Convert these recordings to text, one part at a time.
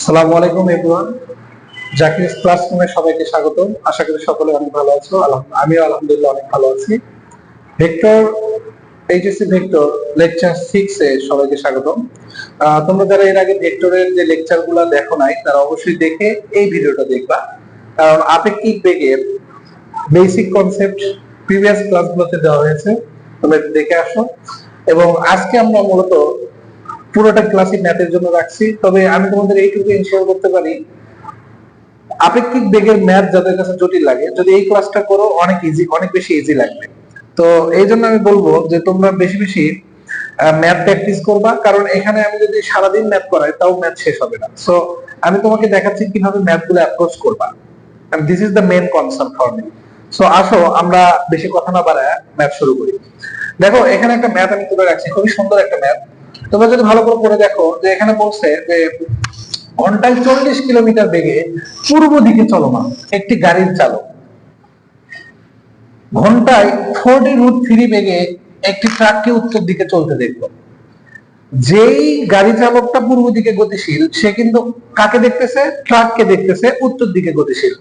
আসসালামু আলাইকুম এভরিওয়ান জাকির ক্লাসরুমে সবাইকে স্বাগত আশা করি সকলে অনেক ভালো আছো। আমিও আলহামদুলিল্লাহ অনেক ভালো আছি। Vector HSC vector lecture six এ সবাইকে স্বাগতম। আহ, তোমরা যারা এর আগে ভেক্টরের যে লেকচারগুলা দেখো নাই তারা অবশ্যই দেখে এই ভিডিওটা দেখবা। কারণ আপেক্ষিক বেগের বেসিক কনসেপ্ট প্রিভিয়াস ক্লাসগুলোতে দেওয়া হয়েছে। তোমরা দেখে আসো। এবং আজকে আমরা মূলত পুরোটা ক্লাসই ম্যাথের জন্য রাখছি। তবে আমি তোমাদের এইটুকু ইনশিওর করতে পারি, আপেক্ষিক বেগের ম্যাথ যাদের কাছে জটিল লাগে, যদি এই ক্লাসটা করো, অনেক ইজি অনেক বেশি ইজি লাগবে। তো এই জন্য আমি বলব যে, তোমরা বেশি বেশি ম্যাথ প্র্যাকটিস করবা। কারণ এখানে আমি যদি সারাদিন ম্যাথ করাই, তাও ম্যাথ শেষ হবে না। সো আমি তোমাকে দেখাচ্ছি কীভাবে ম্যাথগুলো অ্যাপ্রোচ করবা। This is the main concern for me. So আসো, আমরা বেশি কথা না বাড়ায় ম্যাথ শুরু করি। দেখো, এখানে একটা ম্যাথ আমি তুলে রাখছি। খুবই সুন্দর একটা ম্যাথ তোমরা যদি ভালো করে পড়ে দেখো যে এখানে বলছে যে ঘন্টায় চল্লিশ কিলোমিটার বেগে পূর্ব দিকে চলমান একটি গাড়ির চালক। ঘন্টায় ফোরটি রুট থ্রি বেগে একটি ট্রাককে উত্তর দিকে চলতে দেখল। যেই গাড়ি চালকটা পূর্ব দিকে গতিশীল, সে কিন্তু কাকে দেখতেছে? ট্রাককে দেখতেছে উত্তর দিকে গতিশীল।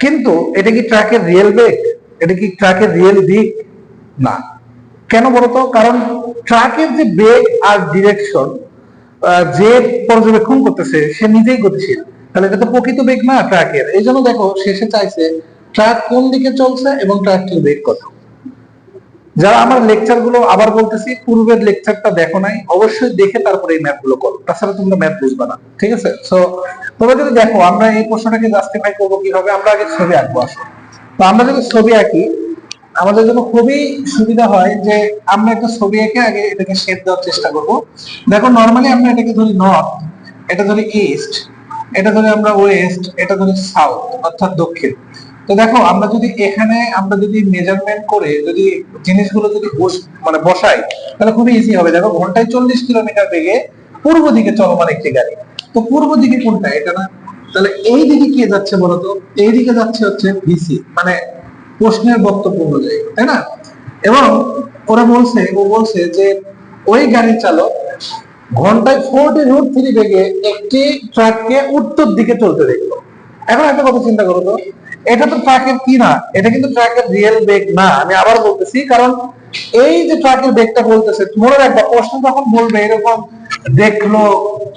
কিন্তু এটা কি ট্রাকের রিয়েল বেগ? এটা কি ট্রাকের রিয়েল দিক? না। কেন বলতো? কারণ ট্রাকের যে বেগ আর ডিরেকশন যে পর্যবেক্ষণ করতেছে, সে নিজেই গতিশীল। তাহলে এটা তো প্রকৃত বেগ না, ট্রাকের। এই জন্য দেখো, শেষে চাইছে ট্রাক কোন দিকে চলছে এবং ট্রাকটির বেগ কত। যারা আমার লেকচারগুলো আবার বলতেছি, পূর্বের লেকচারটা দেখো নাই, অবশ্যই দেখে তারপরে এই ম্যাথগুলো করো। তাছাড়া তোমরা ম্যাথ বুঝবে না, ঠিক আছে? সো তোমরা যদি দেখো, আমরা এই প্রশ্নটাকে জাস্টিফাই করব কীভাবে, আমরা আগে ছবি আঁকবো, আসো। তো আমরা যদি ছবি আঁকি আমাদের জন্য খুবই সুবিধা হয় যে আমরা একটা ছবি এঁকে আগে এটাকে শেপ দেওয়ার চেষ্টা করব। দেখো নর্মালি আমরা এটাকে ধরি নর্থ এটা ধরি ইস্ট এটা ধরি আমরা ওয়েস্ট এটা ধরি সাউথ অর্থাৎ দক্ষিণ। তো দেখো, আমরা যদি এখানে আমরা যদি মেজারমেন্ট করে যদি জিনিসগুলো যদি বস- মানে বসাই, তাহলে খুবই ইজি হবে। দেখো, ঘন্টায় চল্লিশ কিলোমিটার বেগে পূর্ব দিকে চলমান একটি গাড়ি। তো পূর্ব দিকে কোনটা? এটা না? তাহলে এই দিকে কে যাচ্ছে বলতো? এই দিকে যাচ্ছে হচ্ছে ভিসি মানে প্রশ্নের বক্তব্য অনুযায়ী তাই না? এবং ওরা বলছে, ও বলছে যে ওই গাড়ির চালক ঘন্টায় ফোরটি রুট থ্রি বেগে একটি ট্রাককে উত্তর দিকে চলতে দেখল। এখন একটা কথা চিন্তা করো তো, এটা তো ট্রাকের কি না? এটা কিন্তু ট্রাকের রিয়েল বেগ না, আমি আবার বলতেছি, কারণ এই যে ট্রাকের বেগটা বলতেছে, মনে রাখবা, প্রশ্ন যখন বলবে, এরকম দেখল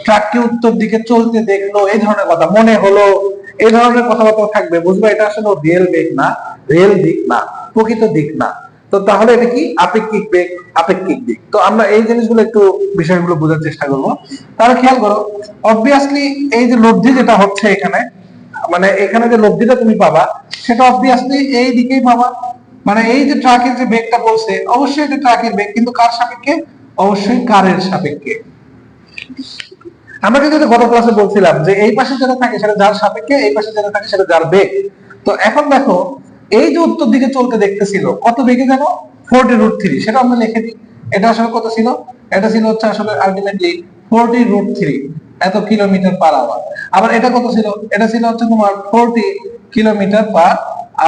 ট্রাককে উত্তর দিকে চলতে দেখল, এই ধরনের কথা, মনে হলো, এই ধরনের কথাবার্তা থাকবে, বুঝবে? এটা আসলে রিয়েল বেগ না। রিয়েল দিক না, প্রকৃত দিক না। তো তাহলে এটা কি? আপেক্ষিক বেগ, আপেক্ষিক দিক। তো আমরা এই জিনিসগুলো একটু বিষয়গুলো বোঝার চেষ্টা করব। তাহলে খেয়াল করো অবভিয়াসলি এই যে লব্ধি যেটা হচ্ছে এখানে মানে এখানে যে লব্ধিটা তুমি পাবা, সেটা অবভিয়াসলি এই দিকেই পাবা। মানে এই যে ট্রাকের যে বেগটা বলছে, অবশ্যই এটা ট্রাকের বেগ, কিন্তু কার সাপেক্ষে? অবশ্যই কারের সাপেক্ষে। আমরা কিন্তু গত ক্লাসে বলছিলাম যে এই পাশে যেটা থাকে সেটা যার সাপেক্ষে, এই পাশে যেটা থাকে সেটা যার বেগ। তো এখন দেখো এই যে উত্তর দিকে চলতে দেখতেছিল, কত বেগে জানো ফোরটি রুট থ্রি সেটা আমরা লিখে দিই। এটা আসলে কত ছিল? এটা ছিল হচ্ছে আসলে আলটিমেটলি ফোরটি রুট থ্রি এত কিলোমিটার পার আওয়ার আবার এটা কত ছিল? এটা ছিল হচ্ছে তোমার ফোরটি কিলোমিটার পার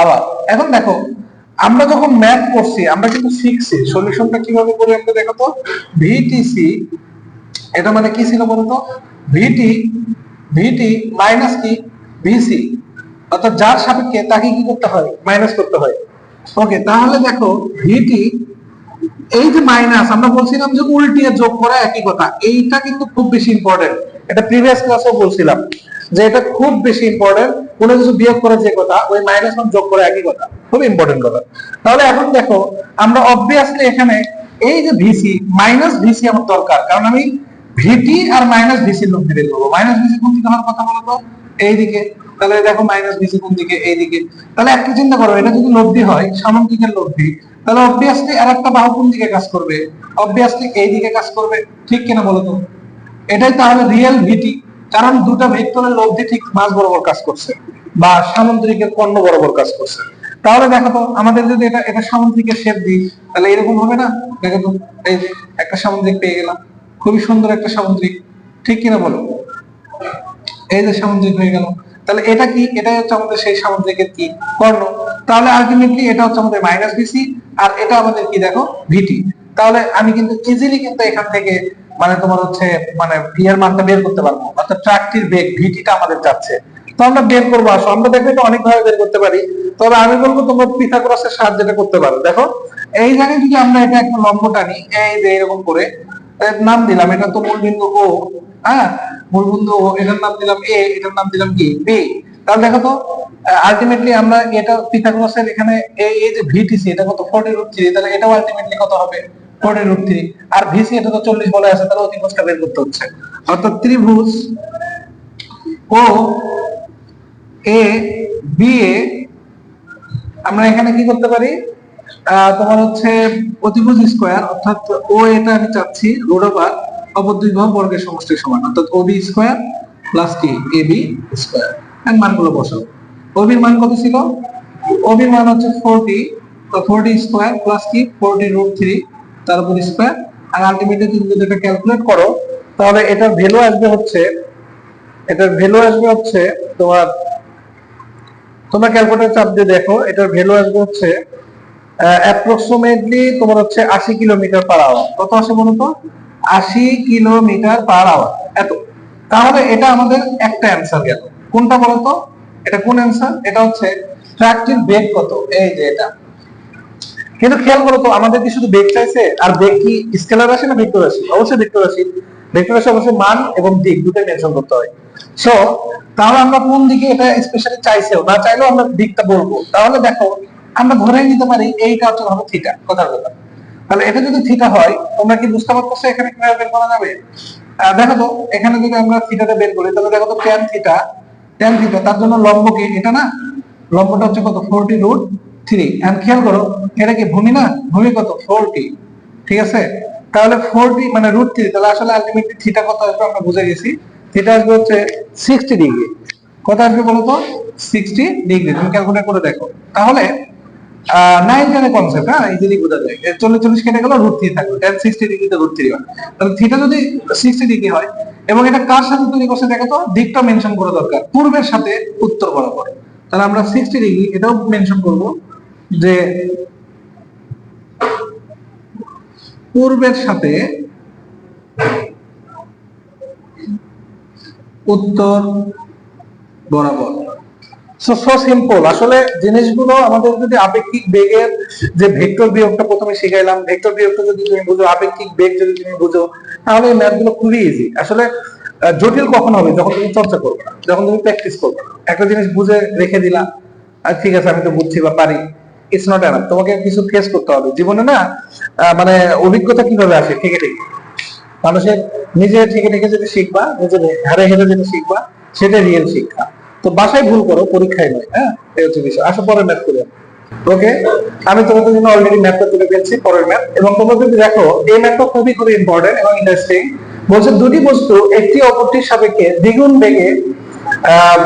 আওয়ার এখন দেখো, আমরা যখন ম্যাথ করছি, আমরা কিন্তু শিখছি সলিউশনটা কীভাবে করি আমরা দেখো তো? ভিটিসি এটা মানে কি ছিল বলতো? ভিটি ভিটি মাইনাস কি? ভিসি অর্থাৎ যার সাপেক্ষে তাকে কি করতে হয়? মাইনাস করতে হয়। ওকে তাহলে দেখো ভিটি এই যে মাইনাস আমরা বলছিলাম যে উল্টিয়ে যোগ করা একই কথা। এইটা কিন্তু খুব বেশি ইম্পর্টেন্ট এটা প্রিভিয়াস ক্লাসেও বলছিলাম যে এটা খুব বেশি ইম্পর্টেন্ট কোনো কিছু বিয়োগ করা যে কথা, ওই মাইনাস ওয়ান যোগ করা একই কথা। খুব ইম্পর্টেন্ট কথা। তাহলে এখন দেখো, আমরা অবভিয়াসলি এখানে এই যে ভিসি মাইনাস ভিসি আমার দরকার। কারণ আমি ভিটি আর মাইনাস ভিসি লোক বের করব। মাইনাস ভিসি কোন দিকে হওয়ার কথা বলতো এইদিকে, তাহলে দেখো মাইনাস ভিসি কোন দিকে, এইদিকে। তাহলে একটা চিন্তা করো, এটা যদি লব্ধি হয়, সামন্তিকের লব্ধি, তাহলে অবভিয়াসলি আর একটা বাহু কোন দিকে কাজ করবে? অবভিয়াসলি এই দিকে কাজ করবে, ঠিক কিনা বলো তো? এটাই তাহলে রিয়েল ভিটি কারণ দুটো ভেক্টরের লব্ধি ঠিক মাঝ বরাবর কাজ করছে, বা সামুদ্রিকের কর্ণ বরাবর কাজ করছে। তাহলে দেখো তো, আমাদের যদি এটা এটা সামুদ্রিকের শেপ দিই, তাহলে এরকম হবে না? দেখো তো, এই একটা সামুদ্রিক পেয়ে গেলাম। খুবই সুন্দর একটা সামুদ্রিক, ঠিক কিনা বলো? এই যে সামুদ্রিক হয়ে গেল। তাহলে এটা কি? এটা হচ্ছে আমাদের সেই সামুদ্রিকের কি কর্ণ। তাহলে আলটিমেটলি এটা হচ্ছে আমাদের মাইনাস বিসি আর এটা আমাদের কি দেখো? ভিটি তাহলে আমি কিন্তু ইজিলি কিন্তু এখান থেকে মানে তোমার হচ্ছে মানে ভি মানটা বের করতে পারব। অর্থাৎ ট্রাকটির বেগ ভিটিটা আমাদের যাচ্ছে। তো আমরা বের করব, আসো। আমরা দেখো এটা অনেক ভাবে বের করতে পারি। তবে আমি বলব তোমরা পিথাগোরাসের সাহায্যে করতে পারো। দেখো, এই জায়গায় যদি আমরা এটা একটা লম্ব টানি, এই যে এরকম করে এর নাম দিলাম, এটা তো মূলবিন্দু ও হ্যাঁ? মূলবিন্দু ও এটার নাম দিলাম এ এটার নাম দিলাম কি? বি তাহলে দেখো তো আলটিমেটলি আমরা এটা পিথাগোরাসের এখানে এই এই যে ভিটিসি এটা কত? 40 রুট 3 তাহলে এটাও আলটিমেটলি কত হবে? 40 রুট 3 আর ভিসি এটা তো 40 বলে আছে, তাহলে অতিভুজটা বের করতে হচ্ছে। অর্থাৎ ত্রিভুজ ও এ বি এ আমরা এখানে কি করতে পারি? তোমার হচ্ছে অতিভুজ স্কোয়ার, অর্থাৎ ও এটা আমি চাচ্ছি, রোড ওভার অপর দুই বাহু বর্গের সমষ্টির সমান, অর্থাৎ ও বি স্কোয়ার প্লাস কি এ বি স্কোয়ার। এর মানগুলো বসাও ওবির মান কত ছিল? ওবির মান হচ্ছে ফোরটি তো ফোরটি স্কোয়ার প্লাস কি ফোরটি রুট থ্রি তার উপর স্কোয়ার। আর আলটিমেটলি তুমি যদি এটা ক্যালকুলেট করো, তাহলে এটার ভ্যালু আসবে হচ্ছে, এটার ভ্যালু আসবে হচ্ছে তোমার, তোমরা ক্যালকুলেটর চাপ দিয়ে দেখো, এটার ভ্যালু আসবে হচ্ছে অ্যাপ্রক্সিমেটলি তোমার হচ্ছে আশি কিলোমিটার পার আওয়ার কত আসে বলো তো? আশি কিলোমিটার পার আওয়ার এত। তাহলে এটা আমাদের একটা অ্যান্সার গেল। কোনটা বলো তো? এটা কোন অ্যান্সার এটা হচ্ছে ট্রাকটির বেগ কত? এই যে এটা। কিন্তু খেয়াল করো তো, আমাদের কি শুধু বেগ চাইছে? আর বেগ কি স্কেলার রাশি না ভেক্টর রাশি? অবশ্যই ভেক্টর রাশি। ভেক্টর রাশি অবশ্যই মান এবং দিক, দুটোই মেনশন করতে হয়। সো তাহলে আমরা কোন দিকে এটা স্পেশালি চাইছেও না চাইলেও আমরা দিকটা বলব। তাহলে দেখো আমরা ধরেই নিতে পারি এইটা হচ্ছে ধরো থিটা কথার কথা তাহলে এটা যদি থিটা হয়, তোমরা কি বুঝতে পারছ এখানে কীভাবে বের করা যাবে? দেখো তো, এখানে যদি আমরা থিটাটা বের করি, তাহলে দেখো তো ট্যান থিটা ট্যান থিটা তার জন্য লম্ব কি? এটা না? লম্বটা হচ্ছে কত? ফোরটি রুট থ্রি এন্ড খেয়াল করো, এটা কি ভূমি না? ভূমি কত? ফোরটি ঠিক আছে? তাহলে ফোরটি মানে রুট থ্রি তাহলে আসলে আলটিমেটলি থিটা কত আসবে আমরা বুঝে গেছি। থিটা আসবে হচ্ছে সিক্সটি ডিগ্রি কত আসবে বলতো সিক্সটি ডিগ্রি তুমি ক্যালকুলেট করে দেখো। তাহলে নাইন হ্যাঁ? টেন সিক্সটি ডিগ্রি হয়, এবং এটা কার সাথে মেনশন করা দরকার। পূর্বের সাথে উত্তর বরাবর। তাহলে আমরা সিক্সটি ডিগ্রি, এটাও মেনশন করব যে পূর্বের সাথে উত্তর বরাবর। সো সো সিম্পল আসলে জিনিসগুলো আমাদের যদি আপেক্ষিক বেগের যে ভেক্টর প্রথমে শিখাইলাম, ভেক্টর যদি তুমি বুঝো, আপেক্ষিক বেগ যদি তুমি বুঝো, তাহলে এই ম্যাথগুলো খুবই ইজি আসলে জটিল কখন হবে? যখন তুমি চর্চা করবে যখন তুমি প্র্যাকটিস করবে। একটা জিনিস বুঝে রেখে দিলা আর ঠিক আছে, আমি তো বুঝছি বা পারি। ইটস নট এনাফ তোমাকে কিছু ফেস করতে হবে। জীবনে না মানে অভিজ্ঞতা কীভাবে আসে? ঠিক ঠিক মানুষের নিজে থেকে থেকে যেটা শিখবা, নিজের হারে হেরে যেটা শিখবা সেটা রিয়েল শিক্ষা। তো বাসায় ভুল করো, পরীক্ষায় নয় হ্যাঁ? এই হচ্ছে বিষয়। আসো, পরের ম্যাথ করে ওকে আমি তোমাদের জন্য অলরেডি ম্যাথটা তুলে ফেলছি, পরের ম্যাথ এবং তোমরা যদি দেখো, এই ম্যাথটা খুবই খুবই ইম্পর্টেন্ট এবং ইন্টারেস্টিং বলছে, দুটি বস্তু, একটি অপরটির সাপেক্ষে দ্বিগুণ বেগে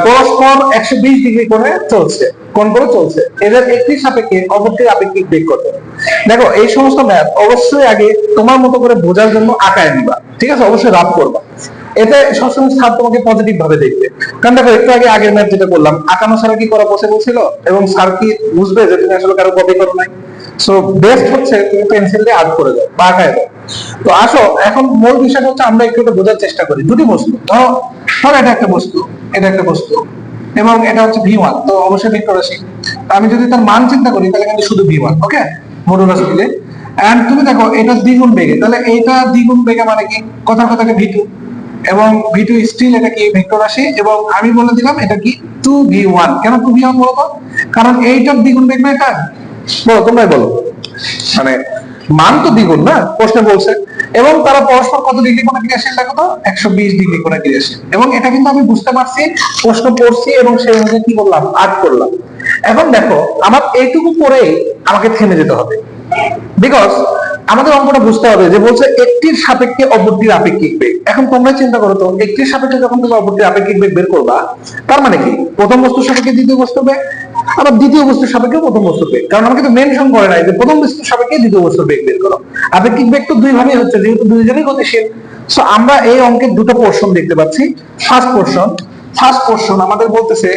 পরস্পর একশো বিশ ডিগ্রি করে চলছে কোন করে চলছে। এদের একটির সাপেক্ষে অপরটির আপেক্ষিক বেগ কত? দেখো, এই সমস্ত ম্যাথ অবশ্যই আগে তোমার মতো করে বোঝার জন্য আঁকায় নিবা। ঠিক আছে? অবশ্যই রাত করবা। এতে সবসময় স্যার তোমাকে পজিটিভ ভাবে দেখবে। কারণ দেখো, একটু আগে আগের ম্যাথ যেটা করলাম আঁকানো ছাড়া কি করা পসিবল ছিল? এবং স্যার কি বুঝবে যে তুমি আসলে কারও কপি করো নাই? সো বেস্ট হচ্ছে তুমি পেন্সিল দিয়ে আর্ট করে দাও, বা আঁকায় দাও। তো আসো, এখন মূল হচ্ছে আমরা একটু বোঝার চেষ্টা করি। দুটি বস্তু, ধরো ধরো এটা একটা বস্তু, এটা একটা বস্তু, এবং এটা হচ্ছে ভি তো অবশ্যই ভেক্টর রাশি আমি যদি তার মান চিন্তা করি, তাহলে কিন্তু শুধু ভি ওকে মডুলাস দিলে এন্ড তুমি দেখো, এটা দ্বিগুণ বেগে, তাহলে এইটা দ্বিগুণ বেগে মানে কি? কথার কথাকে ভি টু এবং ভি টু স্টিল এটা কি ভেক্টর রাশি? এবং আমি বলে দিলাম এটা কি টু ভি ওয়ান কেন টু ভি ওয়ান বলতো কারণ এইটার দ্বিগুণ বেগ না এটা বলো, তোমরাই বলো। মানে মান তো দ্বিগুণ না, প্রশ্নে বলছে। এবং তারা পরস্পর কত ডিগ্রি কোণে ক্রিয়াশীল দেখো তো? একশো বিশ ডিগ্রি কোণে ক্রিয়াশীল এবং এটা কিন্তু আমি বুঝতে পারছি, প্রশ্ন পড়ছি এবং সেই অনুযায়ী কি করলাম? আর্ট করলাম। এখন দেখো, আমার এইটুকু পরেই আমাকে থেমে যেতে হবে। বিকজ আমাদের অঙ্কটা বুঝতে হবে যে বলছে একটির সাপেক্ষে অপরটির আপেক্ষিক বেগ। এখন তোমরা চিন্তা করো তো, একটির সাপেক্ষে যখন তুমি অপরটির আপেক্ষিক বেগ বের করবা, তার মানে কি? প্রথম বস্তুর সাপেক্ষে দ্বিতীয় বস্তু বেগ, আবার দ্বিতীয় বস্তুর সাপেক্ষে প্রথম বস্তু বেগ। কারণ আমাকে তো মেনশন করে নাই যে প্রথম বস্তুর সাপেক্ষে দ্বিতীয় বস্তুর বেগ বের করো। আপেক্ষিক বেগ তো দুই ভাবেই হচ্ছে, যেহেতু দুইজনই গতিশীল। সো আমরা এই অঙ্কের দুটো পোর্শন দেখতে পাচ্ছি। ফার্স্ট পোর্শন ফার্স্ট পোর্শন আমাদের বলতেছে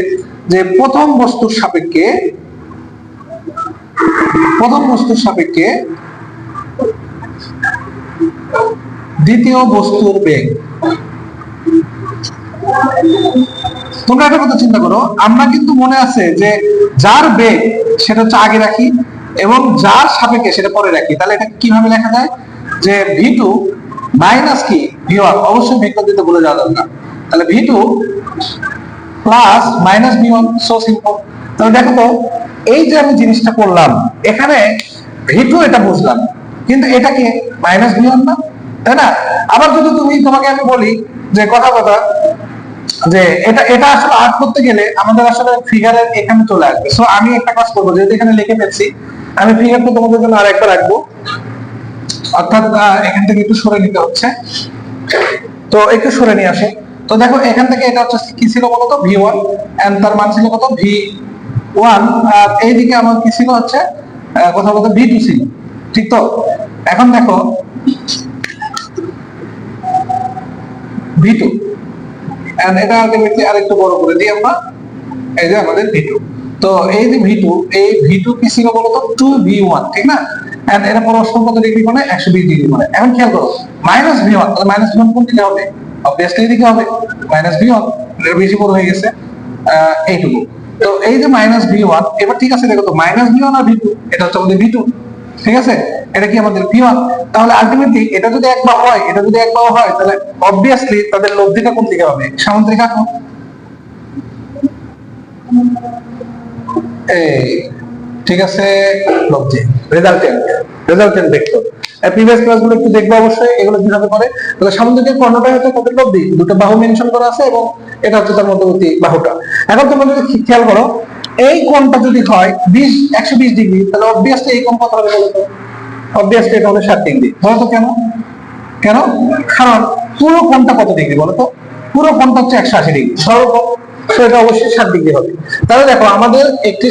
যে প্রথম বস্তুর সাপেক্ষে, প্রথম বস্তুর সাপেক্ষে দ্বিতীয় বস্তুর বেগ। তোমরা একটা কথা চিন্তা করো, আমরা কিন্তু মনে আছে যে যার বেগ সেটা হচ্ছে আগে রাখি এবং যার সাপেক্ষে সেটা পরে রাখি। তাহলে এটা কীভাবে লেখা যায়? যে ভি টু মাইনাস কি? ভি ওয়ান অবশ্যই ভেক্টর দিতে বলে যাওয়া দরকার তাহলে V two plus minus V one so simple তাহলে দেখো তো, এই যে আমি জিনিসটা করলাম, এখানে ভি টু এটা বুঝলাম, কিন্তু এটা কি? মাইনাস ভি ওয়ান না? তাই না? আবার যদি তুমি, তোমাকে আমি বলি যে কথা কথা, যে এটা এটা আসলে আর্ট করতে গেলে আমাদের আসলে ফিগারের এখানে চলে আসবে। সো আমি একটা কাজ করব, যেহেতু এখানে লিখে ফেলছি, আমি ফিগারটা তোমাদের জন্য আরেকবার রাখব। অর্থাৎ এখান থেকে একটু সরে নিতে হচ্ছে। তো একটু সরে নিয়ে আসে। তো দেখো, এখান থেকে এটা হচ্ছে কি ছিল বলতো? ভি ওয়ান এন্ড তার মান ছিল কত? ভি ওয়ান আর এইদিকে আমার কি ছিল হচ্ছে? কথা বলতে ভি টু ছিল। ঠিক তো? এখন দেখো ভি টু এটা এই যে আমাদের ভি টু তো এই যে টু ভি ওয়ান মানে একশো বিশ ডিগ্রি মানে। এখন খেয়াল করো ভি ওয়ান তাহলে মাইনাস কোন দিকে হবে? অবভিয়াসলি এদিকে হবে। মাইনাস ভি ওয়ান বেশি বড় হয়ে গেছে। এইটুকু। তো এই যে মাইনাস ভি ওয়ান এবার ঠিক আছে দেখো তো মাইনাস ভি ওয়ান আর ভি টু এটা হচ্ছে আমাদের ভি টু ঠিক আছে? এটা কি আমাদের ওয়ান তাহলে আলটিমেটলি এটা যদি এক হয়, এটা যদি এক হয়, তাহলে অবভিয়াসলি তাদের লব্ধিটা কোন দিকে হবে? সামুদ্রিক এই, ঠিক আছে লব্ধি রেজাল্টেন্ট রেজাল্টেন্ট ভেক্টর প্রিভিয়াস ক্লাসগুলো একটু দেখব অবশ্যই, এগুলো কীভাবে করে? তাহলে সামুদ্রিকের কর্ণটা হচ্ছে লব্ধি দুটো বাহু মেনশন করা আছে এবং এটা হচ্ছে তার মধ্যবর্তী বাহুটা। এখন তোমরা যদি খেয়াল করো, এই কোণটা যদি হয় বিশ, একশো বিশ ডিগ্রি, তাহলে অবভিয়াসলি এই কোণ কত হবে বলো তো? অবভিয়াসলি এটা হবে ষাট ডিগ্রি। বলো তো কেন? কেন? কারণ পুরো কোণটা কত ডিগ্রি বলো তো পুরো কোণটা হচ্ছে একশো আশি ডিগ্রি। অবশ্যই ষাট ডিগ্রি হবে। তাহলে দেখো, আমাদের একটি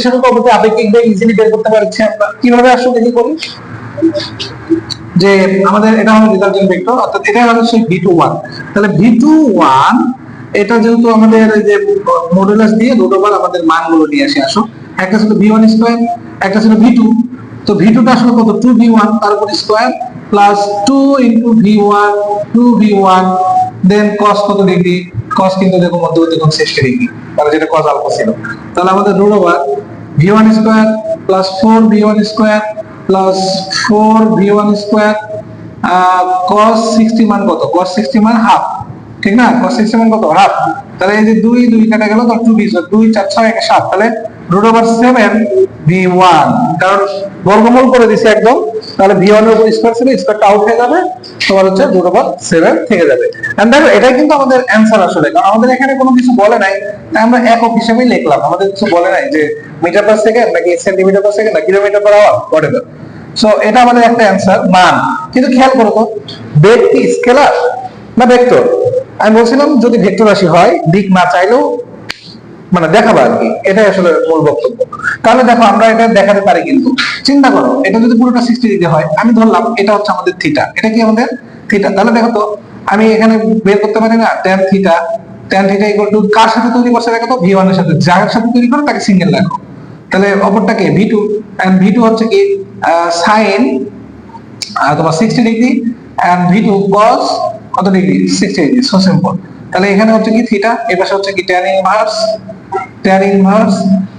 আপেক্ষিক বেগ ইজিলি বের করতে পারছি আমরা। কীভাবে দেখি করি? যে আমাদের এটা রেজাল্টেন্ট ভেক্টর অর্থাৎ এটা আমাদের সেই ভি টু ওয়ান তাহলে ভি টু ওয়ান এটা যেহেতু আমাদের যে মডুলাস দিয়ে রুট ওভার আমাদের মানগুলো নিয়ে আসে, আসো। একটা ছিল ভি ওয়ান স্কোয়ার একটা ছিল ভি টু তো ভি টুটা আসলে কত? টু ভি ওয়ান তার square plus two into V one two V one then cos কত ডিগ্রি কস কিন্তু দেখো মধ্যবর্তী কোণ সিক্সটি ডিগ্রি তাহলে যেটা কস আলফা ছিল। তাহলে আমাদের root over V one square plus four V one square plus four V one square cos sixty মান কত? কস সিক্সটি মান হাফ ঠিক না? কস সিক্সটি মান কত? হাফ তাহলে এই যে দুই দুই কাটা গেল তার টু বি দুই চার, ছয়, এক, সাত। তাহলে root over seven V one কারণ বর্গমূল করে দিছে একদম, তাহলে ভি ওয়ানের উপর স্কোয়ার ছিল স্কোয়ারটা আউট হয়ে যাবে, তোমার হচ্ছে রুট ওভার সেভেন থেকে যাবে। এন্ড দেখো, এটাই কিন্তু আমাদের অ্যান্সার আসলে, কারণ আমাদের এখানে কোনো কিছু বলে নাই, তাই আমরা একক হিসেবেই লিখলাম। আমাদের কিছু বলে নাই যে মিটার পার সেকেন্ড নাকি সেন্টিমিটার পার সেকেন্ড না kilometre per hour whatever so এটা আমাদের একটা অ্যান্সার মান। কিন্তু খেয়াল করো তো, বেগ কি স্কেলার না ভেক্টর আমি বলছিলাম যদি ভেক্টর রাশি হয়, দিক না চাইলেও মানে দেখাবো আর কি। এটাই আসলে মূল বক্তব্য। তাহলে দেখো, আমরা এটা দেখাতে পারি কিন্তু। চিন্তা করো, এটা যদি পুরোটা সিক্সটি ডিগ্রি হয়, আমি ধরলাম এটা হচ্ছে আমাদের থিটা এটা কি আমাদের থিটা তাহলে দেখো তো, আমি এখানে বের করতে পারি না tan theta tan theta equal to কার সাথে তৈরি করছে দেখো তো? ভি ওয়ানের সাথে। যার সাথে তৈরি করে তাকে সিঙ্গেল রাখো তাহলে অপরটাকে V two and V two হচ্ছে কি? সাইন তোমার sixty degree and V two cos কত degree sixty degree so simple তাহলে এখানে হচ্ছে কি থিটা এই পাশে হচ্ছে কি ট্যান ইনভার্স ট্যান ইনভার্স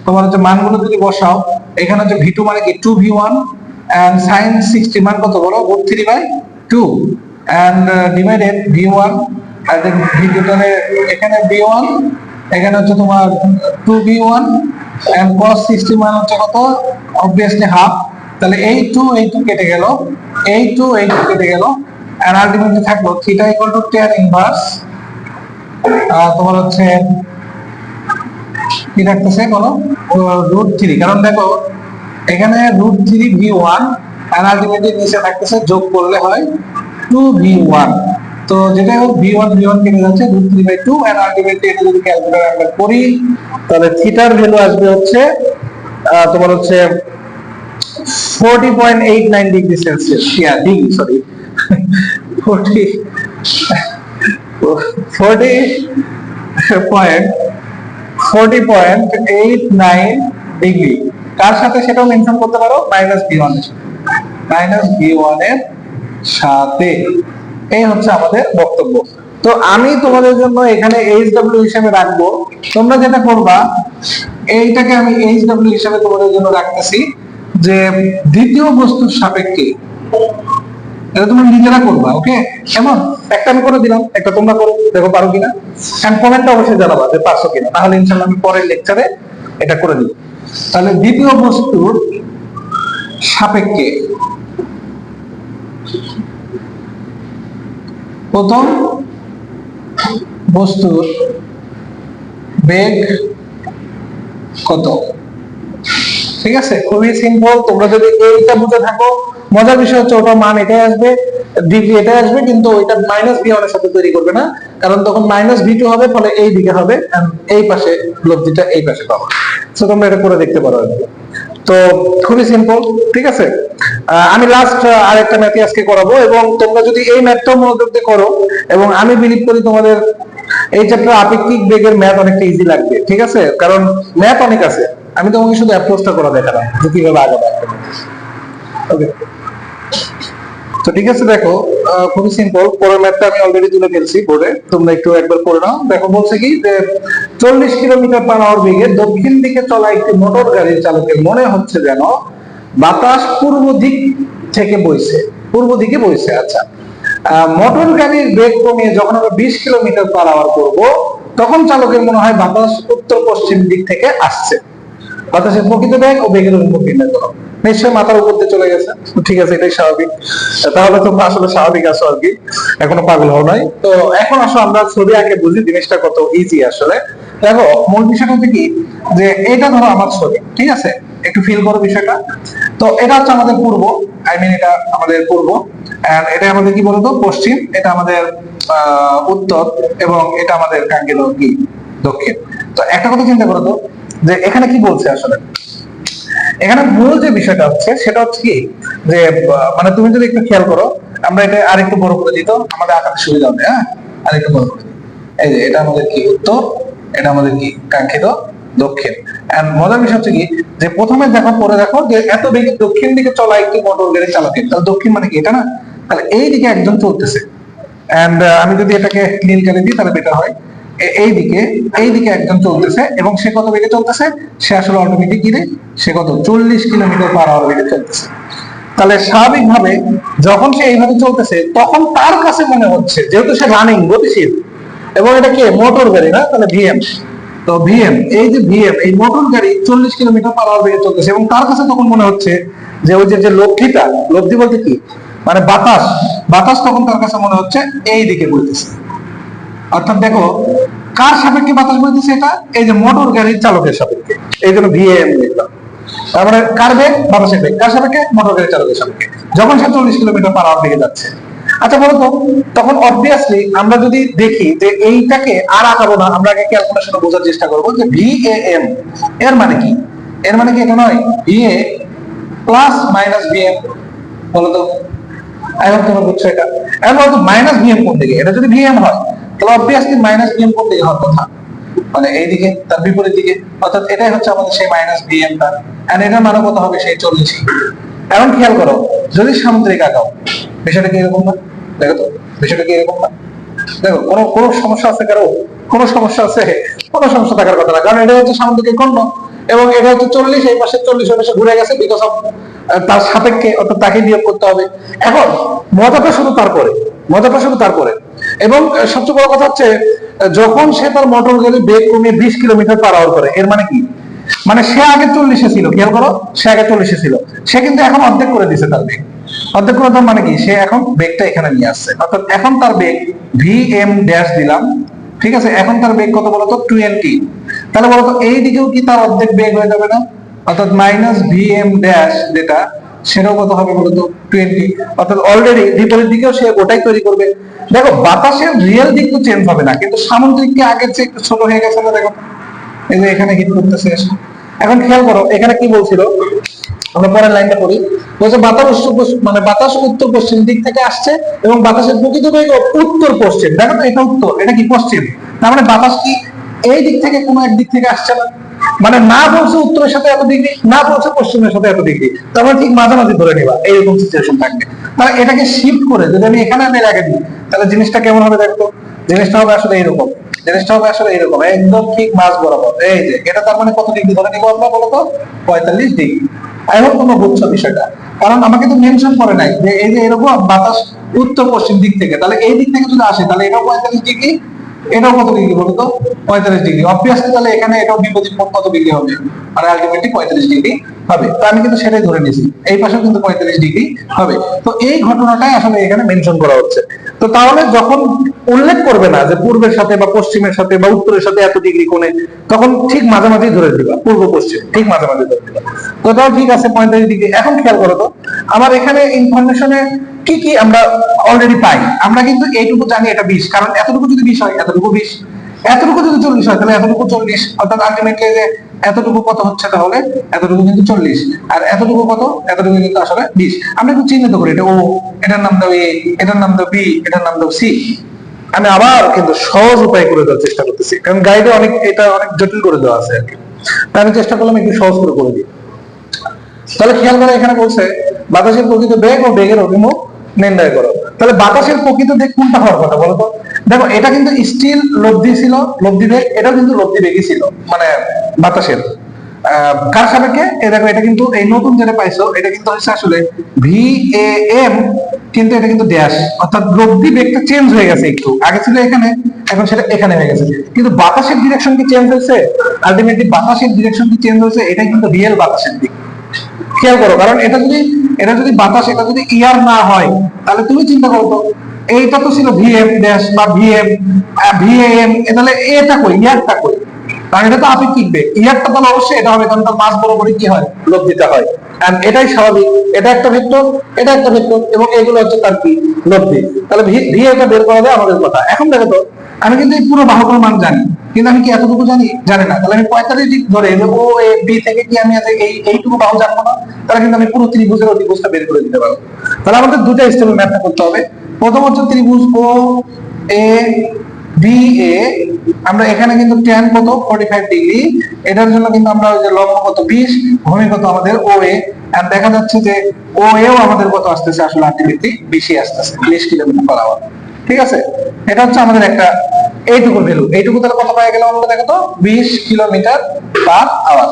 তোমার হচ্ছে মানগুলো যদি বসাও, এখানে হচ্ছে ভি টু মানে কি? Two V one and sine sixty মান কত বলো? Root three by two and divided V one R V two তাহলে এখানে ভি ওয়ান এখানে হচ্ছে তোমার two V one and cos sixty মান হচ্ছে কত? অবভিয়াসলি হাফ তাহলে এই টু এই টু কেটে গেল। এই টু এই টু কেটে গেল। এন্ড আলটিমেটলি থাকল theta equal to tan inverse তোমার হচ্ছে কি থাকতেছে কোনো রুট থ্রি কারণ দেখো, এখানে root three V one ultimately নিচে থাকতেছে, যোগ করলে হয় টু ভি ওয়ান তো যেটা হোক ভি ওয়ান ভি ওয়ান কেটে যাচ্ছে root three by two and ultimately এটা যদি ক্যালকুলেটর আমরা করি, তাহলে থিটার ভ্যালু আসবে হচ্ছে তোমার হচ্ছে forty point eight nine degree celsius yeah degree sorry forty forty point forty point eight nine degree কার সাথে সেটাও মেনশন করতে পারো? Minus V one minus V ওয়ানের সাথে। এই হচ্ছে আমাদের বক্তব্য। তো আমি তোমাদের জন্য এখানে এইচ ডাব্লিউ হিসেবে রাখব। তোমরা যেটা করবা, এইটাকে আমি এইচ ডাব্লিউ হিসেবে তোমাদের জন্য রাখতেছি যে দ্বিতীয় বস্তুর সাপেক্ষে এটা তুমি নিজেরা করবা ওকে কেমন? একটা আমি করে দিলাম, একটা তোমরা করো, দেখো পারো কিনা। এন্ড কমেন্টটা অবশ্যই জানাবা যে পারছ কিনা। তাহলে ইনশাল্লাহ আমি পরের লেকচারে এটা করে দিব তাহলে দ্বিতীয় বস্তুর সাপেক্ষে প্রথম বস্তুর বেগ কত? ঠিক আছে? খুবই সিম্পল তোমরা যদি এইটা বুঝে থাকো মজার বিষয় হচ্ছে ওটা মান এটাই আসবে ডিগ্রি এটাই আসবে, কিন্তু ওইটা মাইনাস ভি ওয়ানের সাথে তৈরি করবে না। কারণ তখন মাইনাস ভি টু হবে, ফলে এই দিকে হবে এই পাশে লব্ধিটা এই পাশে পাবো তো তোমরা এটা করে দেখতে পারো তো, খুবই সিম্পল ঠিক আছে? আমি লাস্ট আরেকটা ম্যাথই আজকে করাবো, এবং তোমরা যদি এই ম্যাথটাও মনোযোগ দিয়ে করো, এবং আমি বিলিভ করি তোমাদের এই চ্যাপ্টার আপেক্ষিক বেগের ম্যাথ অনেকটা ইজি লাগবে, ঠিক আছে? কারণ ম্যাথ অনেক আছে। আমি তোমাকে শুধু অ্যাপ্রোচটা করা দেখালাম, যে কীভাবে আগাবে। ওকে তো ঠিক আছে, দেখো খুবই সিম্পল পরের ম্যাথটা আমি অলরেডি তুলে ফেলছি বোর্ডে তোমরা একটু একবার পড়ে নাও। দেখো, বলছে কি যে, চল্লিশ কিলোমিটার পার আওয়ার বেগে দক্ষিণ দিকে চলা একটি মোটর গাড়ির চালকের মনে হচ্ছে যেন বাতাস পূর্ব দিক থেকে বইছে। পূর্ব দিকে বইছে আচ্ছা। মোটর গাড়ির বেগ কমিয়ে যখন আমরা বিশ কিলোমিটার পার আওয়ার করব, তখন চালকের মনে হয় বাতাস উত্তর পশ্চিম দিক থেকে আসছে। বাতাসের প্রকৃত বেগ ও বেগের উপর নির্ণয় করো। নিশ্চয় মাথার উপর দিয়ে চলে গেছে। ঠিক আছে, এটাই স্বাভাবিক। তাহলে তোমরা আসলে স্বাভাবিক আছো আর কি। এখনও পাগল হও নাই। তো এখন আসো, আমরা ছবি আঁকে বুঝি জিনিসটা কত ইজি আসলে। দেখো, মূল বিষয়টা হচ্ছে কি? যে এটা ধরো আমার ছবি, ঠিক আছে? একটু ফিল করো বিষয়টা। তো এটা হচ্ছে আমাদের পূর্ব আই মিন এটা আমাদের পূর্ব। এটা আমাদের কি বলতো? পশ্চিম, এটা আমাদের উত্তর এবং এটা আমাদের কাঙ্ক্ষিত কি? দক্ষিণ। তো একটা কথা চিন্তা করো তো, যে এখানে কি বলছে আসলে? এখানে মূল যে বিষয়টা হচ্ছে, সেটা হচ্ছে কি? যে মানে তুমি যদি একটু খেয়াল করো, আমরা এটা আরেকটু বড় করে দিত আমাদের আঁকাতে সুবিধা হবে হ্যাঁ? আরেকটু বড় করে এই যে, এটা আমাদের কি উত্তর, এটা আমাদের কি কাঙ্ক্ষিত দক্ষিণ? এন্ড মজার বিষয় হচ্ছে কি, যে প্রথমে দেখো, পরে দেখো, যে এত বেগে দক্ষিণ দিকে চলা একটি মোটর গাড়ি চালকের তাহলে দক্ষিণ মানে কি এটা না? তাহলে এই দিকে একজন চলতেছে এন্ড আমি যদি এটাকে নীল কালি দিই, তাহলে বেটার হয়। এই দিকে এই দিকে একজন চলতেছে এবং সে কত বেগে চলতেছে? সে আসলে অটোমেটিক গিরে সে কত? চল্লিশ কিলোমিটার পার আওয়ার বেগে চলতেছে। তাহলে স্বাভাবিকভাবে যখন সে এইভাবে চলতেছে, তখন তার কাছে মনে হচ্ছে, যেহেতু সে রানিং গতিশীল, এবং এটা কি? মোটর গাড়ি না? তাহলে ভিএম তো ভিএম এই যে ভিএম এই মোটর গাড়ি চল্লিশ কিলোমিটার পার আওয়ার বেগে চলতেছে, এবং তার কাছে তখন মনে হচ্ছে যে ওই যে লব্ধিটা লব্ধি বলতে কি? মানে বাতাস বাতাস তখন তার কাছে মনে হচ্ছে এই দিকে বইতেছে অর্থাৎ দেখো, কার সাপেক্ষে বাতাস বইতেছে এটা? এই যে মোটর গাড়ির চালকের সাপেক্ষে। এই জন্য ভিএম লিখলাম তার মানে কার বেগ বাতাসের বেগ কার সাপেক্ষে? মোটর গাড়ির চালকের সাপেক্ষে। যখন সে চল্লিশ কিলোমিটার পার আওয়ার দিকে যাচ্ছে। আচ্ছা বলতো তখন অবভিয়াসলি আমরা যদি দেখি যে এইটাকে আর আঁকাবো না, আমরা আগে ক্যালকুলেশনে বোঝার চেষ্টা করব যে ভি এম এর মানে কি? এর মানে কি এটা নয়? V A plus minus V M বলতো এখন তোমরা বুঝছ এটা। এখন বলতো মাইনাস ভিএম কোন দিকে? এটা যদি ভিএম হয় তাহলে অবভিয়াসলি মাইনাস কোন হওয়ার কথা। মানে এইদিকে, তার বিপরীত দিকে। অর্থাৎ এটাই হচ্ছে আমাদের সেই মাইনাস এন্ড এটার কত হবে? সেই এখন খেয়াল করো, যদি সামুদ্রিক আঁকাও, বিষয়টা কি এরকম না? দেখো তো, বিষয়টা কি এরকম না? দেখো, কোনো কোনো সমস্যা আছে কারও? কোনো সমস্যা আছে? কোনো সমস্যা থাকার কথা না। কারণ এটা হচ্ছে সামুদ্রিক কর্ণ এবং এটা হচ্ছে চল্লিশ, এই পাশে চল্লিশ পাশে ঘুরে গেছে বিকজ অফ তার সাপেক্ষে অর্থাৎ তাকে নিয়োগ করতে হবে। এখন, মজাটা শুধু তারপরে। মজাটা শুধু তারপরে। এবং সবচেয়ে বড় কথা হচ্ছে যখন সে তার মোটর গাড়ি বেগ কমিয়ে বিশ কিলোমিটার পার আওয়ার করে, এর মানে কি? মানে সে আগে চল্লিশে ছিল, খেয়াল করো, সে আগে চল্লিশে ছিল। সে কিন্তু এখন অর্ধেক করে দিছে তার বেগ। অর্ধেক করে দেওয়ার মানে কি? সে এখন বেগটা এখানে নিয়ে আসছে। অর্থাৎ এখন তার বেগ ভি এম ড্যাশ দিলাম, ঠিক আছে? এখন তার বেগ কত বলতো? টোয়েন্টি তাহলে বলতো এই দিকেও কি তার অর্ধেক বেগ হয়ে যাবে না? অর্থাৎ মাইনাস ভি এম ড্যাশ যেটা সেটাও কত হবে বলতো? টোয়েন্টি অর্থাৎ অলরেডি বিপরীত দিকেও সে ওটাই তৈরি করবে। দেখো, বাতাসের রিয়েল দিক তো চেঞ্জ হবে না, কিন্তু সামুদ্রিক আগের চেয়ে একটু ছোট হয়ে গেছে না, দেখো? এই যে এখানে হিট করতেছে। এখন খেয়াল করো, এখানে কি বলছিল? আমরা পরের লাইনটা পড়ি। বলছে, বাতাস মানে বাতাস উত্তর পশ্চিম দিক থেকে আসছে এবং বাতাসের প্রকৃত বেগ উত্তর পশ্চিম। দেখো তো, এটা উত্তর, এটা কি পশ্চিম? তার মানে বাতাস কি এই দিক থেকে কোনো এক দিক থেকে আসছে না? মানে না বলছে উত্তরের সাথে এত ডিগ্রি, না বলছে পশ্চিমের সাথে এত ডিগ্রি, তার মানে ঠিক মাঝামাঝি ধরে নিবা, এইরকম সিচুয়েশন থাকবে। তাহলে এটাকে শিফট করে যদি আমি এখানে আমি রেখে দিই, তাহলে জিনিসটা কেমন হবে দেখো জিনিসটা হবে আসলে এরকম জিনিসটা হবে আসলে এরকম একদম ঠিক মাছ বরাবর, এই যে, এটা তার মানে কত ডিগ্রি ধরে নিব আমরা বলতো পঁয়তাল্লিশ ডিগ্রি। আই হোপ তোমরা বুঝছ বিষয়টা। কারণ আমাকে তো মেনশন করে নাই যে এই যে এরকম বাতাস উত্তর পশ্চিম দিক থেকে, তাহলে এই দিক থেকে যদি আসে, তাহলে এটাও পঁয়তাল্লিশ ডিগ্রি এটাও কত ডিগ্রি বলতো পঁয়তাল্লিশ ডিগ্রি অবভিয়াসলি তাহলে এখানে এটাও বিপরীত কোণ কত ডিগ্রি হবে? আর আলটিমেটলি পঁয়তাল্লিশ ডিগ্রি হবে। তো আমি কিন্তু সেটাই ধরে নিয়েছি। এই পাশেও কিন্তু পঁয়তাল্লিশ ডিগ্রি হবে। তো এই ঘটনাটাই আসলে এখানে মেনশন করা হচ্ছে। তো তাহলে যখন উল্লেখ করবে না যে পূর্বের সাথে বা পশ্চিমের সাথে বা উত্তরের সাথে এত ডিগ্রি কোণে, তখন ঠিক মাঝামাঝি ধরে দিবা, পূর্ব পশ্চিম, ঠিক মাঝামাঝি ধরে দিবা। তো তাও ঠিক আছে, পঁয়তাল্লিশ ডিগ্রি। এখন খেয়াল করো তো, আমার এখানে ইনফরমেশনে কি কি আমরা অলরেডি পাই? আমরা কিন্তু এইটুকু জানি এটা বিশ, কারণ এতটুকু যদি বিশ হয়, এতটুকু বিশ। এতটুকু যদি চল্লিশ হয়, তাহলে এতটুকু চল্লিশ। অর্থাৎ আলটিমেটলি যে এতটুকু কত হচ্ছে তাহলে? এতটুকু কিন্তু চল্লিশ। আর এতটুকু কত? এতটুকু কিন্তু আসলে বিশ। আমরা একটু চিহ্নিত করি, এটা ও, এটার নাম দাও এ, এটার নাম দাও বি, এটার নাম দাও সি। আমি আবার কিন্তু সহজ উপায় করে দেওয়ার চেষ্টা করতেছি, কারণ গাইডে অনেক, এটা অনেক জটিল করে দেওয়া আছে আর কি। তাই আমি চেষ্টা করলাম একটু সহজ করে করে দিই তাহলে খেয়াল করে এখানে বলছে, বাতাসের প্রকৃত বেগ ও বেগের অভিমুখ নির্ণয় করো। তাহলে বাতাসের প্রকৃত বেগ কোনটা হওয়ার কথা বলো তো? দেখো, এটা কিন্তু স্টিল লব্ধি ছিল, লব্ধি বেগ, এটাও কিন্তু লব্ধি বেগই ছিল মানে বাতাসের। কার সাপেক্ষে? দেখো, এটা কিন্তু এই নতুন যেটা পাইছো, এটা কিন্তু হচ্ছে আসলে ভি এ এম কিন্তু এটা কিন্তু অর্থাৎ লব্ধি বেগটা চেঞ্জ হয়ে গেছে একটু। আগে ছিল এখানে, এখন সেটা এখানে হয়ে গেছে। কিন্তু বাতাসের ডিরেকশন কি চেঞ্জ হয়েছে? আলটিমেটলি বাতাসের ডিরেকশন কি চেঞ্জ হয়েছে? এটা কিন্তু রিয়েল বাতাসের দিক। খেয়াল করো, কারণ এটা যদি এটা যদি বাতাস, এটা যদি ইয়ার না হয়, তাহলে তুমি চিন্তা করো এইটা তো ছিল ভিএম ড্যাশ বা ভিএম ভিএম তাহলে এটা কই? ইয়ারটা কই? কারণ এটা তো আপেক্ষিক বেগ ইয়ারটা তাহলে অবশ্যই এটা হবে, কারণ তার মাস বরাবরই কি হয়? লোভ দিতে হয়। And এটাই স্বাভাবিক। এটা একটা ভেক্টর এটা একটা ভেক্টর এবং এগুলো হচ্ছে তার কি? লব্ধি তাহলে ভি এটা বের করা যায় আমাদের কথা। এখন দেখো তো, আমি কিন্তু এই পুরো বাহুটার মান জানি। কিন্তু আমি কি এতটুকু জানি? জানি না। তাহলে আমি পঁয়তাল্লিশ ডিগ্রি ধরে ও, এ বি থেকে কি আমি এই, এইটুকু বাহু জানব না? তাহলে কিন্তু আমি পুরো ত্রিভুজের অধিভুজটা বের করে দিতে পারব। তাহলে আমাদের দুটো স্টেপে ম্যাথটা করতে হবে। প্রথম হচ্ছে ত্রিভুজ ও এ বি এ আমরা এখানে কিন্তু ট্যান কত 45 ডিগ্রি এটার জন্য কিন্তু আমরা ওই যে লম্ব কত 20 ভূমি কত আমাদের ও এ আর দেখা যাচ্ছে যে ও এও আমাদের কত আসতেছে আসলে আলটিমেটলি 20 ই আসতেছে 20 কিলোমিটার পার আওয়ার ঠিক আছে? এটা হচ্ছে আমাদের একটা এইটুকু ভ্যালু এইটুকু তাহলে কত পাই গেলাম আমরা দেখো তো? 20 কিলোমিটার পার আওয়ার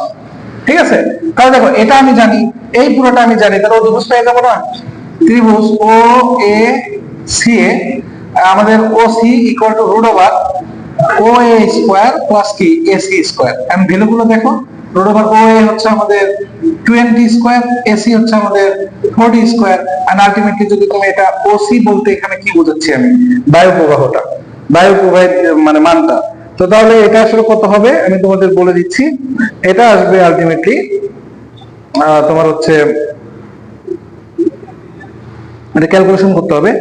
ঠিক আছে? কারণ দেখো, এটা আমি জানি, এই পুরোটা আমি জানি, তাহলে অধিভুজ পেয়ে যাব না? ত্রিভুজ ও এ সি এ, আমাদের O C equal to root over O A square plus কি? এ সি স্কোয়ার ভ্যালু গুলো দেখো। রুট ওভার ও এ হচ্ছে আমাদের টোয়েন্টি স্কোয়ার এসি হচ্ছে আমাদের ফোর্টি স্কোয়ার এন্ড আলটিমেটলি যদি তুমি এটা ও সি বলতে এখানে কি বোঝাচ্ছি আমি? বায়ু প্রবাহটা বায়ু প্রবাহের মানে মানটা। তো তাহলে এটা আসলে কত হবে? আমি তোমাদের বলে দিচ্ছি। এটা আসবে আলটিমেটলি তোমার হচ্ছে, এটা ক্যালকুলেশন করতে হবে।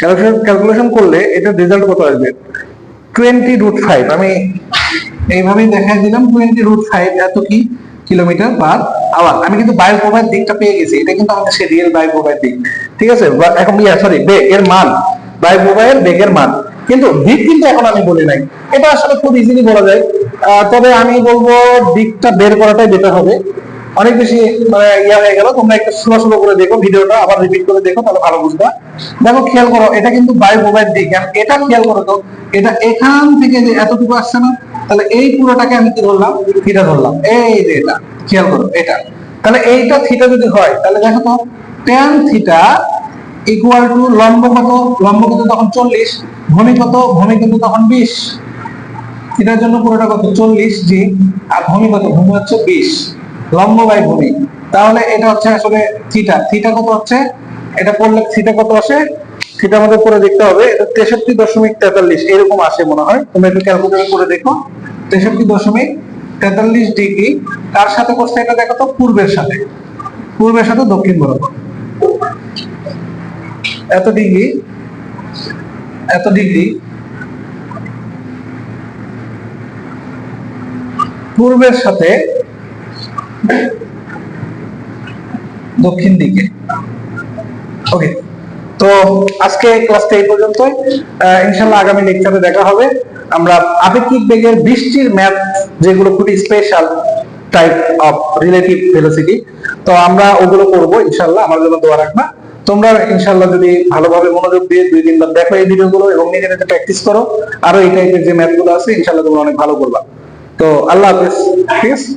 ক্যালকুলেশন করলে রেজাল্ট কত আসবে? টোয়েন্টি রুট ফাইভ আমি এইভাবেই দেখাই দিলাম টোয়েন্টি রুট ফাইভ এত কি? কিলোমিটার পার আওয়ার আমি কিন্তু বায়ু প্রবাহের দিকটা পেয়ে গেছি, এটা কিন্তু আমাদের সেই রিয়েল বায়ু প্রবাহের দিক। ঠিক আছে? এখন ইয়া সরি এর মান। বায়ু প্রবাহের বেগের মান। কিন্তু দিক কিন্তু এখন আমি বলি নাই। এটা আসলে খুব ইজিলি বলা যায়। তবে আমি বলব দিকটা বের করাটাই বেটার হবে। অনেক বেশি মানে ইয়া হয়ে গেল। তোমরা একটু স্লো স্লো করে দেখো, ভিডিওটা আবার রিপিট করে দেখো, তাহলে ভালো বুঝবা। দেখো, খেয়াল করো, এটা কিন্তু বায়ু প্রবাহের দিক এটা খেয়াল করো তো, এটা এখান থেকে যে এতটুকু আসছে না, তাহলে এই পুরোটাকে আমি কি ধরলাম? থিটা ধরলাম। এই যে এটা, খেয়াল করো, এটা। তাহলে এইটা থিটা যদি হয়, তাহলে দেখো তো ট্যান থিটা ইকুয়াল টু লম্ব কত? লম্ব কত তখন চল্লিশ, ভূমি কত? ভূমি কিন্তু তখন বিশ। এটার জন্য পুরোটা কত? চল্লিশ জি, আর ভূমি কত? ভূমি হচ্ছে বিশ। লম্ব বাই ভূমি। তাহলে এটা হচ্ছে আসলে থিটা থিটা কত হচ্ছে? এটা করলে থিটা কত আসে? থিটা আমাদের করে দেখতে হবে। এটা তেষট্টি দশমিক তেতাল্লিশ, এরকম আসে মনে হয়। তুমি একটু ক্যালকুলেটর করে দেখো। তেষট্টি দশমিক তেতাল্লিশ ডিগ্রি। কার সাথে করছে এটা দেখো তো? পূর্বের সাথে। পূর্বের সাথে দক্ষিণ বরাবর। এত ডিগ্রি। এত ডিগ্রি। পূর্বের সাথে দক্ষিণ দিকে। ওকে তো আজকে ক্লাসটা এই পর্যন্ত ইনশাল্লাহ আগামী লেকচারে দেখা হবে। আমরা আপেক্ষিক বেগের বৃষ্টির ম্যাথ যেগুলো খুবই special type of relative velocity তো আমরা ওগুলো করব ইনশাল্লাহ আমার জন্য দোয়া রাখবা। তোমরা ইনশাল্লাহ যদি ভালোভাবে মনোযোগ দিয়ে দুই দিন তিনবার দেখো এই ভিডিওগুলো এবং নিজে নিজে প্র্যাকটিস করো, আরও এই টাইপের যে ম্যাথগুলো আছে ইনশাল্লাহ তোমরা অনেক ভালো করবা। তো আল্লাহ হাফেজ। ঠিক আছে